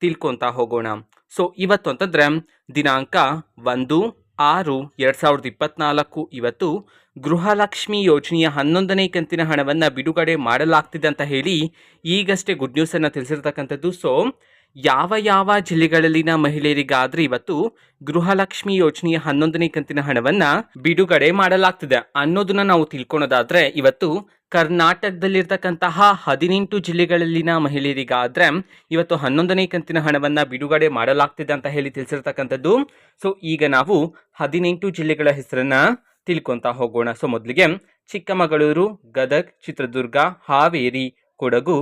ತಿಳ್ಕೊತಾ ಹೋಗೋಣ. ಸೊ ಇವತ್ತು ಅಂತಂದರೆ ದಿನಾಂಕ ಒಂದು, ಆರು, ಎರಡು ಸಾವಿರದ ಇಪ್ಪತ್ನಾಲ್ಕು. ಇವತ್ತು ಗೃಹಲಕ್ಷ್ಮಿ ಯೋಜನೆಯ ಹನ್ನೊಂದನೇ ಕಂತಿನ ಹಣವನ್ನು ಬಿಡುಗಡೆ ಮಾಡಲಾಗ್ತಿದೆ ಅಂತ ಹೇಳಿ ಈಗಷ್ಟೇ ಗುಡ್ ನ್ಯೂಸನ್ನು ತಿಳಿಸಿರ್ತಕ್ಕಂಥದ್ದು. ಸೊ ಯಾವ ಯಾವ ಜಿಲ್ಲೆಗಳಲ್ಲಿನ ಮಹಿಳೆಯರಿಗಾದ್ರೆ ಇವತ್ತು ಗೃಹಲಕ್ಷ್ಮಿ ಯೋಜನೆಯ ಹನ್ನೊಂದನೇ ಕಂತಿನ ಹಣವನ್ನ ಬಿಡುಗಡೆ ಮಾಡಲಾಗ್ತಿದೆ ಅನ್ನೋದನ್ನ ನಾವು ತಿಳ್ಕೊಳೋದಾದ್ರೆ ಇವತ್ತು ಕರ್ನಾಟಕದಲ್ಲಿರ್ತಕ್ಕಂತಹ ಹದಿನೆಂಟು ಜಿಲ್ಲೆಗಳಲ್ಲಿನ ಮಹಿಳೆಯರಿಗಾದ್ರೆ ಇವತ್ತು ಹನ್ನೊಂದನೇ ಕಂತಿನ ಹಣವನ್ನ ಬಿಡುಗಡೆ ಮಾಡಲಾಗ್ತಿದೆ ಅಂತ ಹೇಳಿ ತಿಳಿಸಿರ್ತಕ್ಕಂಥದ್ದು. ಸೊ ಈಗ ನಾವು ಹದಿನೆಂಟು ಜಿಲ್ಲೆಗಳ ಹೆಸರನ್ನ ತಿಳ್ಕೊತಾ ಹೋಗೋಣ. ಸೊ ಮೊದಲಿಗೆ ಚಿಕ್ಕಮಗಳೂರು, ಗದಗ್, ಚಿತ್ರದುರ್ಗ, ಹಾವೇರಿ, ಕೊಡಗು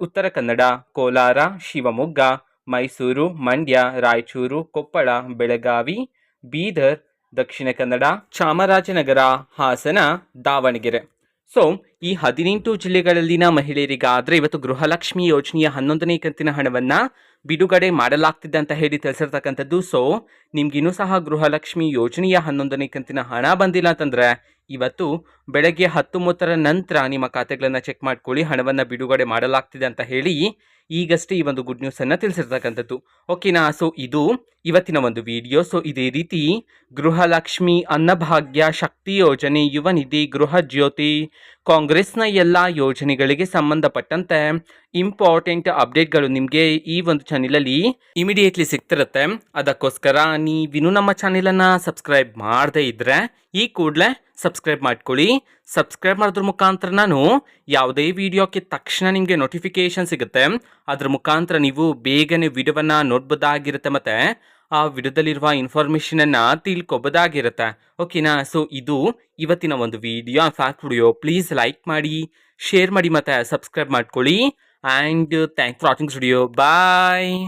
ಉತ್ತರ ಕನ್ನಡ, ಕೋಲಾರ, ಶಿವಮೊಗ್ಗ, ಮೈಸೂರು, ಮಂಡ್ಯ, ರಾಯಚೂರು, ಕೊಪ್ಪಳ, ಬೆಳಗಾವಿ, ಬೀದರ್, ದಕ್ಷಿಣ ಕನ್ನಡ, ಚಾಮರಾಜನಗರ, ಹಾಸನ, ದಾವಣಗೆರೆ. ಸೊ ಈ ಹದಿನೆಂಟು ಜಿಲ್ಲೆಗಳಲ್ಲಿನ ಮಹಿಳೆಯರಿಗಾದರೆ ಇವತ್ತು ಗೃಹಲಕ್ಷ್ಮಿ ಯೋಜನೆಯ ಹನ್ನೊಂದನೇ ಕಂತಿನ ಹಣವನ್ನ ಬಿಡುಗಡೆ ಮಾಡಲಾಗ್ತಿದೆ ಅಂತ ಹೇಳಿ ತಿಳಿಸಿರ್ತಕ್ಕಂಥದ್ದು. ಸೊ ನಿಮ್ಗಿನ್ನೂ ಸಹ ಗೃಹಲಕ್ಷ್ಮಿ ಯೋಜನೆಯ ಹನ್ನೊಂದನೇ ಕಂತಿನ ಹಣ ಬಂದಿಲ್ಲ ಅಂತಂದ್ರೆ ಇವತ್ತು ಬೆಳಗ್ಗೆ ಹತ್ತು ಮೂವತ್ತರ ನಂತರ ನಿಮ್ಮ ಖಾತೆಗಳನ್ನು ಚೆಕ್ ಮಾಡ್ಕೊಳ್ಳಿ, ಹಣವನ್ನು ಬಿಡುಗಡೆ ಮಾಡಲಾಗ್ತಿದೆ ಅಂತ ಹೇಳಿ ಈಗಷ್ಟೇ ಈ ಒಂದು ಗುಡ್ ನ್ಯೂಸನ್ನು ತಿಳಿಸಿರ್ತಕ್ಕಂಥದ್ದು. ಓಕೆನಾ ಸೊ ಇದು ಇವತ್ತಿನ ಒಂದು ವಿಡಿಯೋ ಸೊ ಇದೇ ರೀತಿ ಗೃಹಲಕ್ಷ್ಮಿ ಅನ್ನಭಾಗ್ಯ ಶಕ್ತಿ ಯೋಜನೆ, ಯುವ ನಿಧಿ ಗೃಹ ಜ್ಯೋತಿ, ಕಾಂಗ್ರೆಸ್ನ ಎಲ್ಲ ಯೋಜನೆಗಳಿಗೆ ಸಂಬಂಧಪಟ್ಟಂತೆ ಇಂಪಾರ್ಟೆಂಟ್ ಅಪ್ಡೇಟ್ಗಳು ನಿಮಗೆ ಈ ಒಂದು ಚಾನಲಲ್ಲಿ ಇಮಿಡಿಯೇಟ್ಲಿ ಸಿಗ್ತಿರುತ್ತೆ. ಅದಕ್ಕೋಸ್ಕರ ನೀವಿನ್ನೂ ನಮ್ಮ ಚಾನೆಲನ್ನು ಸಬ್ಸ್ಕ್ರೈಬ್ ಮಾಡದೇ ಇದ್ದರೆ ಈ ಕೂಡಲೇ ಸಬ್ಸ್ಕ್ರೈಬ್ ಮಾಡ್ಕೊಳ್ಳಿ. ಸಬ್ಸ್ಕ್ರೈಬ್ ಮಾಡೋದ್ರ ಮುಖಾಂತರ ನಾನು ಯಾವುದೇ ವಿಡಿಯೋಕ್ಕೆ ತಕ್ಷಣ ನಿಮಗೆ ನೋಟಿಫಿಕೇಶನ್ ಸಿಗುತ್ತೆ. ಅದ್ರ ಮುಖಾಂತರ ನೀವು ಬೇಗನೆ ವಿಡಿಯೋವನ್ನು ನೋಡ್ಬೋದಾಗಿರುತ್ತೆ ಮತ್ತು ಆ ವಿಡಿಯೋದಲ್ಲಿರುವ ಇನ್ಫಾರ್ಮೇಷನನ್ನು ತಿಳ್ಕೊಬೋದಾಗಿರುತ್ತೆ. ಓಕೆನಾ ಸೊ ಇದು ಇವತ್ತಿನ ಒಂದು video. Fact video please like ಮಾಡಿ ಶೇರ್ ಮಾಡಿ ಮತ್ತು ಸಬ್ಸ್ಕ್ರೈಬ್ ಮಾಡ್ಕೊಳ್ಳಿ. And thank for watching studio bye